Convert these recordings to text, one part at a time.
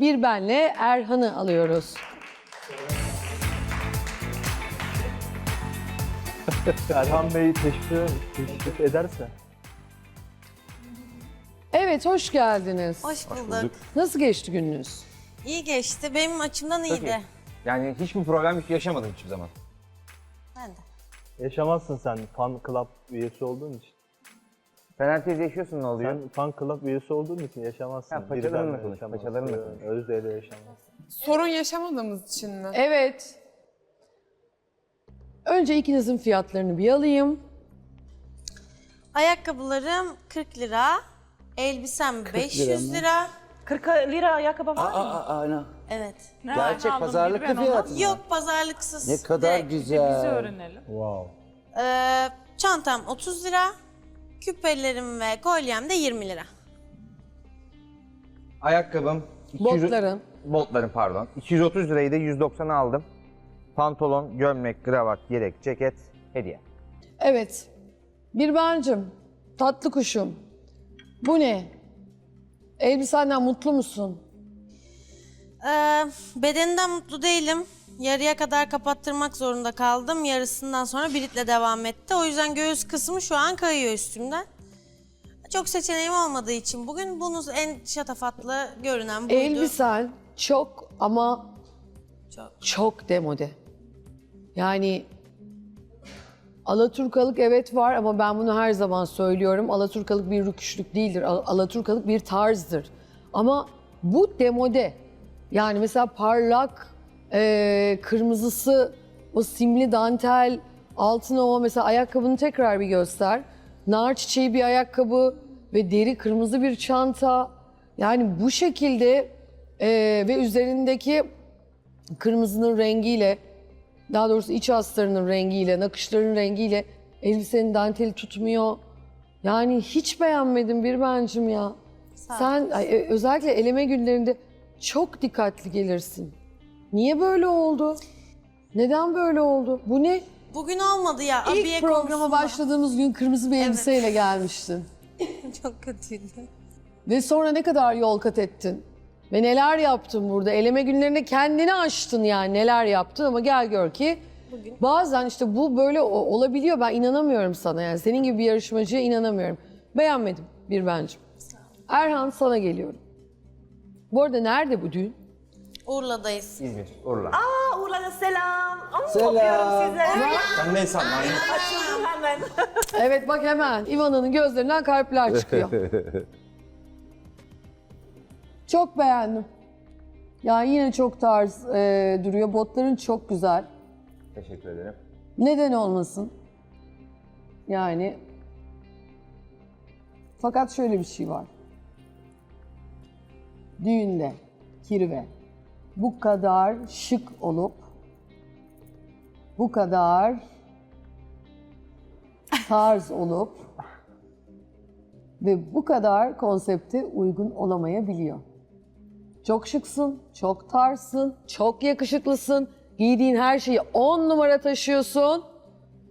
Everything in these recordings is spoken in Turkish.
Bir benle Erhan'ı alıyoruz. Erhan Bey teşvik, teşvik ederse. Evet, hoş geldiniz. Hoş bulduk. Nasıl geçti gününüz? İyi geçti. Benim açımdan iyiydi. Yani hiçbir problem yaşamadım hiçbir zaman. Ben de. Yaşamazsın sen fan club üyesi olduğun için. Teyze yaşıyorsun ne oluyor? Sen fan club üyesi olduğun için yaşamazsın. Ha, paçalarınla konuş, paçalarınla konuş. Özdeyle yaşamazsın. Sorun yaşamadığımız için mi? Evet. Önce ikinizin fiyatlarını bir alayım. Ayakkabılarım 40 lira. Elbisem 500 lira. 40 lira ayakkabı var mı? Aa, ana. Evet. Gerçek pazarlıklı fiyatı mı? Yok pazarlıksız. Ne kadar Direkt. güzel. Bizi öğrenelim. Wow. Ee, çantam 30 lira. Küpelerim ve kolyem de 20 lira. Ayakkabım. 200 Botların. Botlarım pardon. 230 lirayı da 190'a aldım. Pantolon, gömlek, kravat, yelek, ceket, hediye. Evet. Bir bencim, tatlı kuşum. Bu ne? Elbisenden mutlu musun? Ee, bedeninden mutlu değilim. Yarıya kadar kapattırmak zorunda kaldım. Yarısından sonra biritle devam etti. O yüzden göğüs kısmı şu an kayıyor üstümden. Çok seçeneğim olmadığı için bugün bunu en şatafatlı görünen buydu. Elbisen çok ama Çok. çok demode. Yani Alaturkalık evet var ama ben bunu her zaman söylüyorum. Alaturkalık bir rüküşlük değildir. Al- Alaturkalık bir tarzdır. Ama bu demode. Yani mesela parlak, e, kırmızısı, o simli dantel, altına o mesela ayakkabını tekrar bir göster. Nar çiçeği bir ayakkabı ve deri kırmızı bir çanta. Yani bu şekilde e, ve üzerindeki kırmızının rengiyle, daha doğrusu iç astarının rengiyle, nakışların rengiyle elbisenin danteli tutmuyor. Yani hiç beğenmedim bir bencim ya. Sen ay, e, özellikle eleme günlerinde çok dikkatli gelirsin. Niye böyle oldu? Neden böyle oldu? Bu ne? Bugün olmadı ya. abiye İlk programa konusunda. başladığımız gün kırmızı bir elbiseyle gelmiştin. Çok kötüydü. Ve sonra ne kadar yol kat ettin? Ve neler yaptın burada? Eleme günlerinde kendini aştın yani neler yaptın ama gel gör ki bazen işte bu böyle o- olabiliyor. Ben inanamıyorum sana yani. Senin gibi bir yarışmacıya inanamıyorum. Beğenmedim bir bencim. Erhan sana geliyorum. Bu arada nerede bu düğün? Urla'dayız. İzmir, Urla. Aa, Urla'da selam. Ama Selam. öpüyorum size. Sen ne sandın? Açıldım hemen. Evet bak hemen İvan'ın gözlerinden kalpler çıkıyor. çok beğendim. Yani yine çok tarz e, duruyor. Botların çok güzel. Teşekkür ederim. Neden olmasın? Yani fakat şöyle bir şey var. Düğünde kirve bu kadar şık olup bu kadar tarz olup ve bu kadar konsepte uygun olamayabiliyor. Çok şıksın, çok tarzsın, çok yakışıklısın. Giydiğin her şeyi on numara taşıyorsun.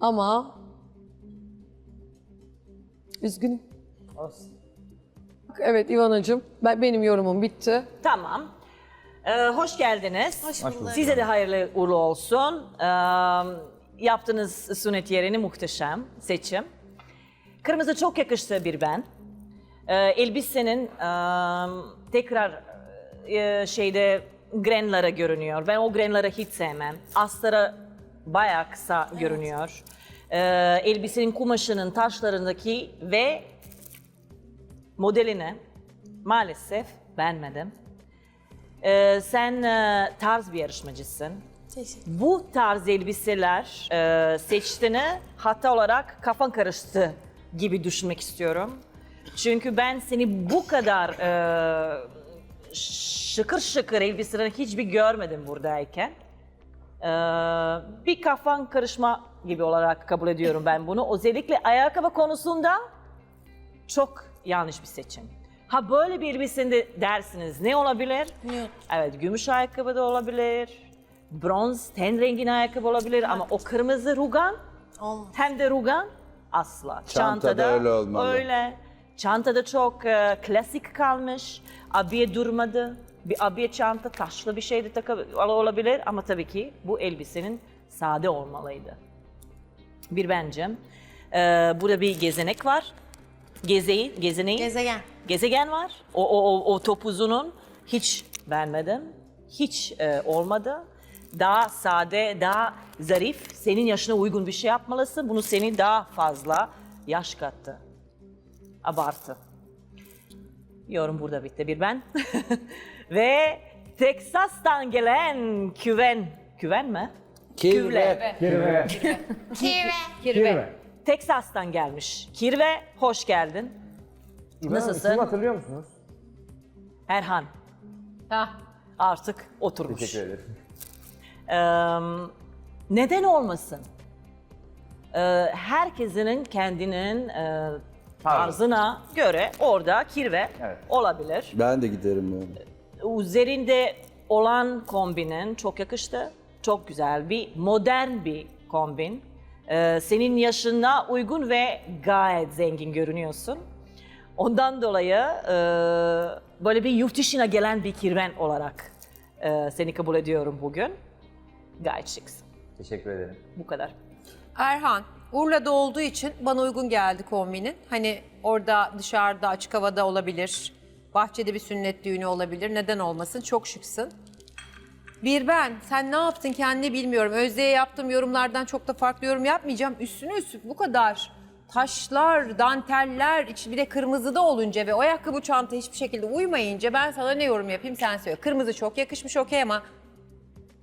Ama üzgünüm. Evet İvanacığım, ben, benim yorumum bitti. Tamam. Ee, hoş geldiniz. Hoş bulduk. Size de hayırlı uğurlu olsun. Ee, yaptığınız sünnet yerini muhteşem seçim. Kırmızı çok yakıştı bir ben. Ee, elbisenin e, tekrar e, şeyde grenlara görünüyor. Ben o grenları hiç sevmem. Astara bayağı kısa görünüyor. Ee, elbisenin kumaşının taşlarındaki ve modelini maalesef beğenmedim. Ee, sen e, tarz bir yarışmacısın. Teşekkür Bu tarz elbiseler e, seçtiğini hatta olarak kafan karıştı gibi düşünmek istiyorum. Çünkü ben seni bu kadar e, şıkır şıkır elbiseleri hiçbir görmedim buradayken. E, bir kafan karışma gibi olarak kabul ediyorum ben bunu. Özellikle ayakkabı konusunda çok yanlış bir seçim. Ha böyle bir elbisende dersiniz ne olabilir? Nude. Evet gümüş ayakkabı da olabilir. Bronz ten rengin ayakkabı olabilir ama o kırmızı rugan Olmaz. hem de rugan asla. Çantada öyle olmalı. Öyle. Çantada çok e, klasik kalmış. Abiye durmadı. bir abiye çanta, taşlı bir şey de takı olabilir ama tabii ki bu elbisenin sade olmalıydı. Bir bencim. Ee, burada bir gezenek var. Gezeyi, gezeneği. Gezegen. gezegen var. O, o, o, o topuzunun hiç beğenmedim. Hiç e, olmadı. Daha sade, daha zarif, senin yaşına uygun bir şey yapmalısın. Bunu seni daha fazla yaş kattı. Abartı. Yorum burada bitti bir ben. Ve Teksas'tan gelen küven, küven mi? Kirve. Kirve. Teksas'tan gelmiş. Kirve, hoş geldin. Nasılsın? İsmimi hatırlıyor musunuz? Erhan. Ha. Artık oturmuş. Teşekkür ederim. Eee, neden olmasın? Eee, herkesinin kendinin eee, tarzına göre orada kirve Evet. olabilir. Ben de giderim böyle. Üzerinde olan kombinin çok yakıştı. Çok güzel bir modern bir kombin. Eee, senin yaşına uygun ve gayet zengin görünüyorsun. Ondan dolayı eee, böyle bir yurt dışına gelen bir kirven olarak eee, seni kabul ediyorum bugün. Gayet şıksın. Teşekkür ederim. Bu kadar. Erhan, Urla'da olduğu için bana uygun geldi kombinin. Hani orada dışarıda açık havada olabilir. Bahçede bir sünnet düğünü olabilir. Neden olmasın? Çok şıksın. Bir ben, sen ne yaptın kendini bilmiyorum. Özde'ye yaptığım yorumlardan çok da farklı yorum yapmayacağım. Üstüne üstlük bu kadar taşlar, danteller, içi bir de kırmızı da olunca ve o ayakkabı çanta hiçbir şekilde uymayınca ben sana ne yorum yapayım sen söyle. Kırmızı çok yakışmış okey ama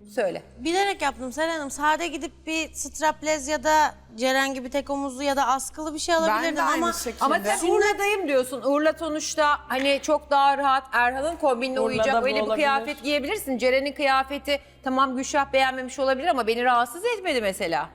söyle. Bilerek yaptım Seren Hanım. Sade gidip bir straplez ya da Ceren gibi tek omuzlu ya da askılı bir şey alabilirdim ama şekilde. Ama sen Urla'dayım diyorsun. Urla sonuçta hani çok daha rahat Erhan'ın kombinine Urla'da uyacak bu öyle bir olabilir. kıyafet giyebilirsin. Ceren'in kıyafeti tamam Gülşah beğenmemiş olabilir ama beni rahatsız etmedi mesela.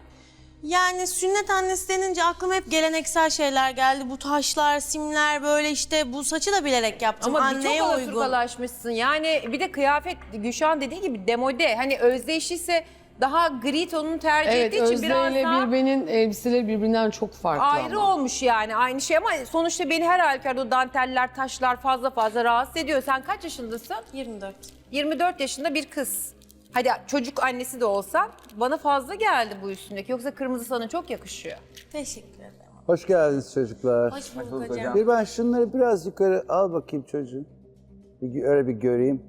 Yani sünnet annesi denince aklıma hep geleneksel şeyler geldi. Bu taşlar, simler böyle işte bu saçı da bilerek yaptım. Ama bir çok Anneye uygun. alaturkalaşmışsın. Yani bir de kıyafet Gülşah'ın dediği gibi demode. Hani özdeş ise daha gri tonunu tercih Evet ettiği için Özde biraz ile daha Birben'in elbiseleri birbirinden çok farklı ayrı ama. olmuş yani aynı şey ama sonuçta beni her halükarda o danteller, taşlar fazla fazla rahatsız ediyor. Sen kaç yaşındasın? 24. 24 yaşında bir kız. Hadi çocuk annesi de olsan bana fazla geldi bu üstündeki. Yoksa kırmızı sana çok yakışıyor. Teşekkür ederim. Hoş geldiniz çocuklar. Hoş bulduk hocam. Bir ben şunları biraz yukarı al bakayım çocuğum. Bir, öyle bir göreyim.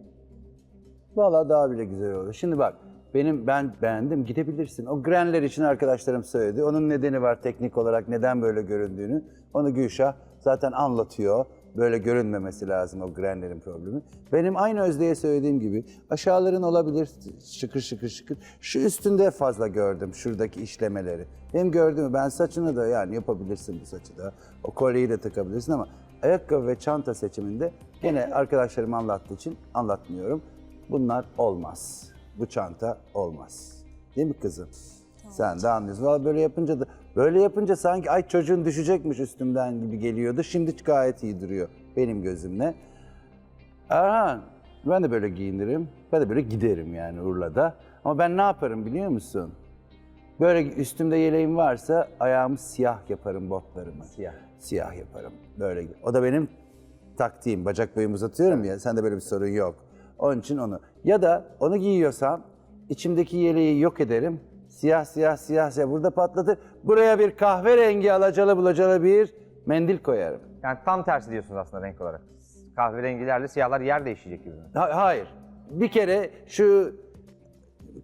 Vallahi daha bile güzel oldu. Şimdi bak benim ben beğendim gidebilirsin. O grenler için arkadaşlarım söyledi. Onun nedeni var teknik olarak neden böyle göründüğünü. Onu Gülşah zaten anlatıyor. Böyle görünmemesi lazım o grenlerin problemi. Benim aynı Özde'ye söylediğim gibi aşağıların olabilir şıkır şıkır şıkır. Şu üstünde fazla gördüm şuradaki işlemeleri. Benim gördüğümü ben saçını da yani yapabilirsin bu saçı da. O kolyeyi de takabilirsin ama ayakkabı ve çanta seçiminde gene arkadaşlarım anlattığı için anlatmıyorum. Bunlar olmaz. Bu çanta olmaz. Değil mi kızım? Sen de anlıyorsun. Vallahi böyle yapınca da böyle yapınca sanki ay çocuğun düşecekmiş üstümden gibi geliyordu. Şimdi gayet iyi duruyor benim gözümle. Erhan, ben de böyle giyinirim. Ben de böyle giderim yani Urla'da. Ama ben ne yaparım biliyor musun? Böyle üstümde yeleğim varsa ayağımı siyah yaparım botlarımı. Siyah. Siyah yaparım. Böyle. O da benim taktiğim. Bacak boyumu uzatıyorum ya. Sende böyle bir sorun yok. Onun için onu. Ya da onu giyiyorsam içimdeki yeleği yok ederim. Siyah siyah siyah siyah burada patlatır. Buraya bir kahverengi alacalı bulacalı bir mendil koyarım. Yani tam tersi diyorsunuz aslında renk olarak. Kahverengilerle siyahlar yer değişecek gibi. Ha- hayır. Bir kere şu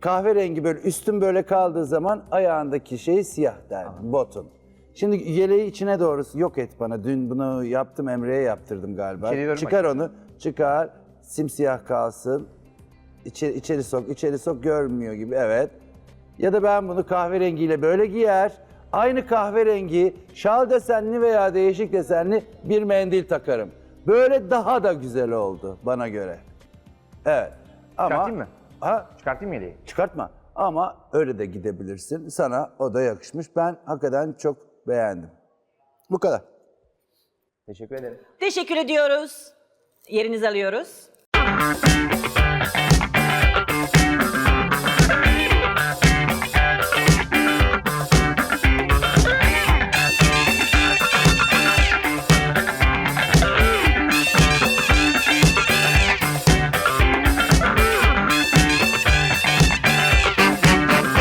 kahverengi böyle üstün böyle kaldığı zaman ayağındaki şey siyah derdim, botun. Şimdi yeleği içine doğru yok et bana. Dün bunu yaptım Emre'ye yaptırdım galiba. Doğru Çıkar onu, çıkar, simsiyah kalsın. İçeri, içeri sok, içeri sok görmüyor gibi evet. Ya da ben bunu kahverengiyle böyle giyer. Aynı kahverengi şal desenli veya değişik desenli bir mendil takarım. Böyle daha da güzel oldu bana göre. Evet. Ama, Çıkartayım mı? Ha, Çıkartayım mı yeleği? çıkartma. Ama öyle de gidebilirsin. Sana o da yakışmış. Ben hakikaten çok beğendim. Bu kadar. Teşekkür ederim. Teşekkür ediyoruz. Yerinizi alıyoruz.